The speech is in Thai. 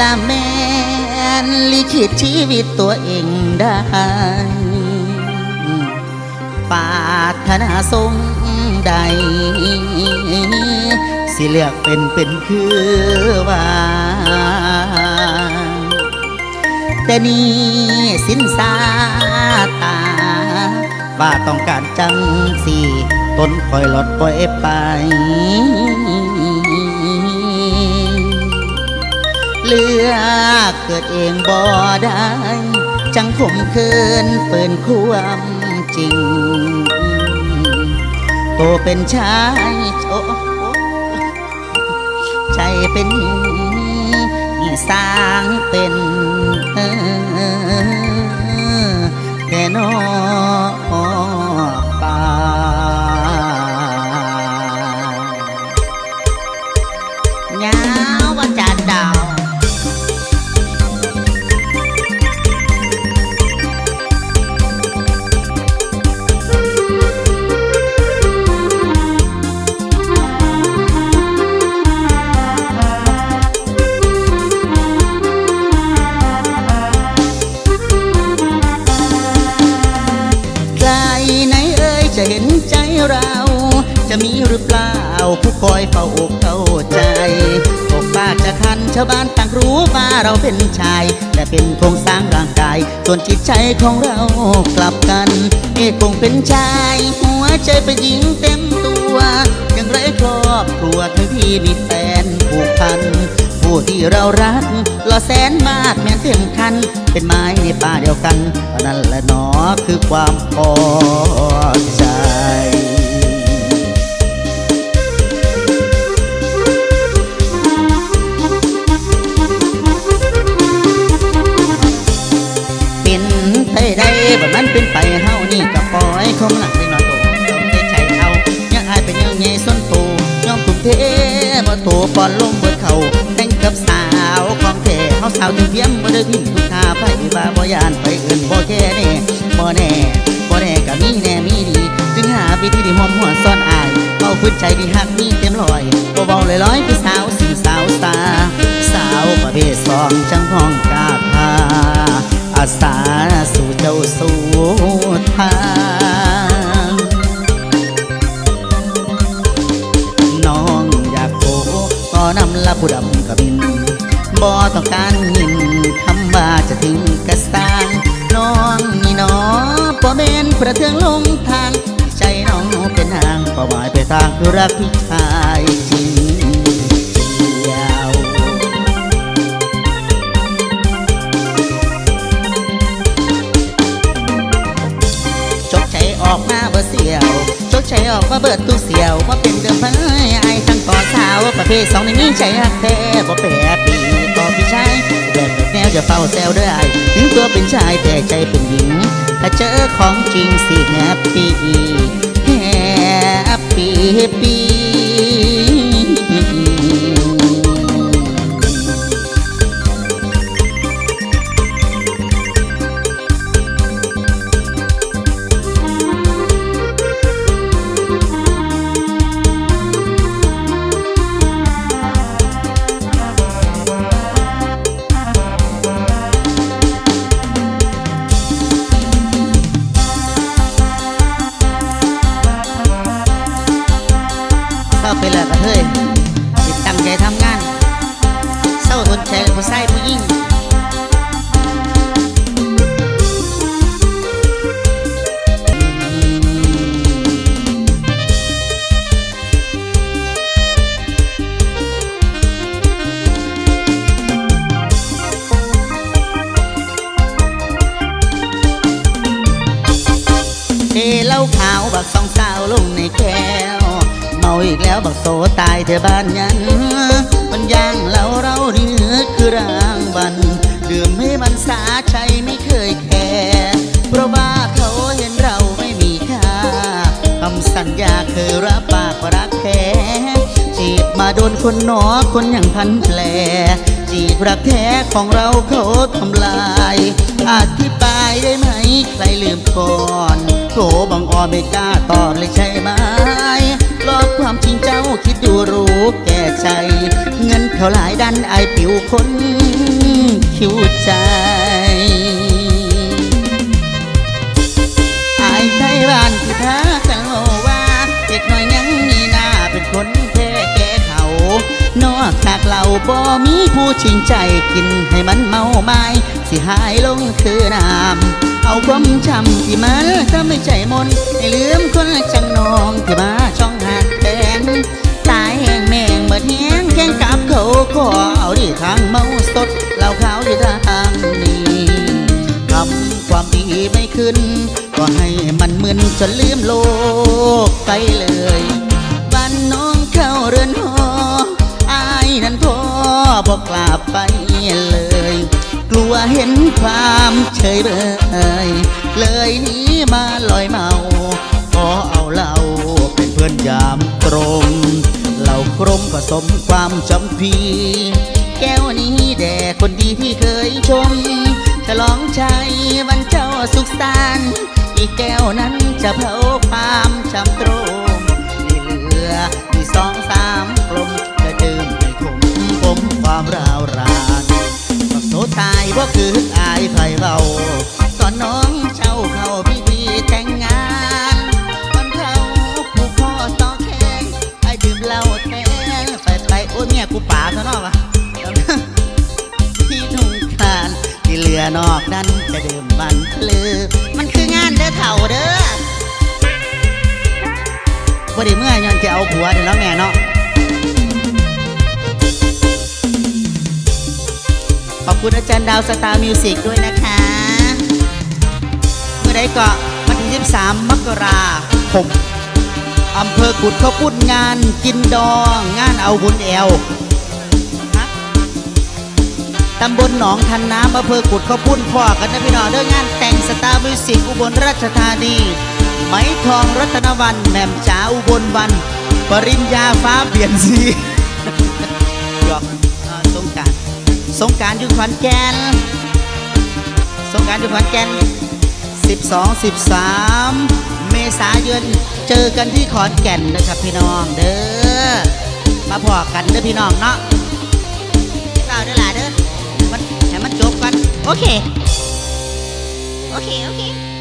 ละแม่นลิขิตชีวิตตัวเองได้ปาถนาทรงใด สิเลือกเป็นเป็นคือว่าแต่นี่สินสาตา ว่าต้องการจังสี่ต้นคอยหลอดปล่อยไป เลือกเกิดเองบ่ได้ จังขมคืนเปินความจริง โตเป็นชายโอ้ใจเป็นสร้างเป็นเออแต่นอ ผู้คอยเฝ้าอกเข้าใจอกปากจะคันชาวบ้านต่างรู้ว่าเราเป็นชาย และเป็นโครงสร้างร่างกาย ส่วนจิตใจของเรากลับกันเอกคงเป็นชาย หัวใจเป็นหญิงเต็มตัวยังไรครอบครัวทั้งที่มีแฟนผูกพันผู้ที่เรารักหล่อแสนมากแม้นเต็มคัน เป็นไม้ในป่าเดียวกันนั่นแหละหนอคือความพอ ยเป็นยังส้นโตยอมทุ่มเทบ่โตปอนลงเบิดเขาแต่งกับสาวของแท้เฮาสาวถึงเพียมบ่ได้พิมพ์คุณค่าไปว่าบ่ยานไปอื่นบ่แค่แน่บ่แน่บ่แน่ก็มีแน่มีดี จึงหาวิธีที่หอมหวนซ่อนอายเอาพื้นใจที่หักมีเต็มร้อยบ่เบาเลยร้อยคือสาวสีสาวสาสาวประเภทสองจังห้องกาพาอาสาสู่เจ้าสู่ทา ก็นำละผู้ดำกบินบ่ต้องการยินคำว่าจะถึงกระสางน้องนี่น้อบ่เมนประเทืองลงทาง ใจน้องเป็นนางเป้าหมายไปทางรักพี่ชายจริงเดียวชกใจออกมาเบอร์เสียวชกใจออกมาเบิดตู้เสียวว่าเป็นเดิมพัน สาวประเภทสองในนี้ใจหักแท้บ่แปรปีก็พี่ชายแบบแนวจะเฝ้าแซวด้อไอ้ถึงตัวเป็นชายแต่ใจเป็นหญิง ถ้าเจอของจริงสิแฮปปี้แฮปปี้ ปีเศร้าไปแล้วกระเทยติดตั้งใจทำงาน เศร้าทนใจผู้ชายผู้หญิงเทเหล้าขาวบักสองสาวลงในแก้ว อีกแล้วบักโสตายเธอบ้านยัน มันย่างเหล้าเราเนื้อคือรางบันดื่มให้มันสาใจไม่เคยแคร์เพราะว่าเขาเห็นเราไม่มีค่าคำสัญญาคือรับปากรักแท้จีบมาโดนคนหนอคนอย่างพันแผลจีกรักแท้ของเราเขาทำลายอธิบายได้ไหมใครลืมก่อนโถบังออไม่กล้าตอบเลยใช่ไหม หลอกความจริงเจ้าคิดดูรู้แก่ใจ เงินเท่าหลายดันไอายปิวคนคิวใจไอายไทยบ้านที่ท้ากันโลว่าเด็กน้อยยังมีหน้าเป็นคนแท้แก่เขา นอกจากเราบ่มีผู้ชิงใจกินให้มันเมาไม้สิหายลงคือน้ำ เอาความช้ำที่มันถ้าไม่ใจมนให้ลืมคนจังนองที่มาช่องหักแทนตายแห้งแมงเบิดแห้งแข่งกับเขาขอเอาดิทางเมาสดเหล่าขาวดิทางนี้ทำความดีไม่ขึ้น ก็ให้มันมึนจนลืมโลกไปเลยบ้านน้องเข้าเรือนหออายนั้นพอบอกกลับไปเลย กลัวเห็นความเฉยเบยเลยนี้มาลอยเมา ขอเอาเหล้าเป็นเพื่อนยามตรงเหล่ากรมผสมความจำพีแก้วนี้แด่คนดีที่เคยชม ฉลองชัยวันเจ้าสุขสันต์อีกแก้วนั้นจะเผาความจำตรง ป่าซะนอกวะที่ทุ่งคลานที่เหลือนอกนั้นจะดื่มมันเพลือ มันคืองานเด้อเถ่าเด้อบ่ได้เมื่อย้อนจะเอาผัวเดี๋ยวแล้วแม่เนาะขอบคุณอาจารย์ดาวสตาร์มิวสิกด้วยนะคะ เมื่อใดก็วันที่13มกราคมอำเภอกุดข้าวปุ้นงานกินดอง งานเอาบุญแอว ตำบลหนองทันน้ำอำเภอกุดข้าวปุ้นพ่อกันนะพี่น้องเด้องานแต่งสตาร์มิวสิกอุบลราชธานีไหมทองรัตนวันแหม่มจ๋าอุบลวัน ปริญญาฟ้าเปลี่ยนสีหยอกสงการสงการอยู่ขอนแก่นสงการอยู่ขอนแก่น12 13 เมษายนเจอกันที่ขอนแก่นนะครับพี่น้องเด้อมาพอกันเด้อพี่น้องเนาะ โอเค โอเค โอเค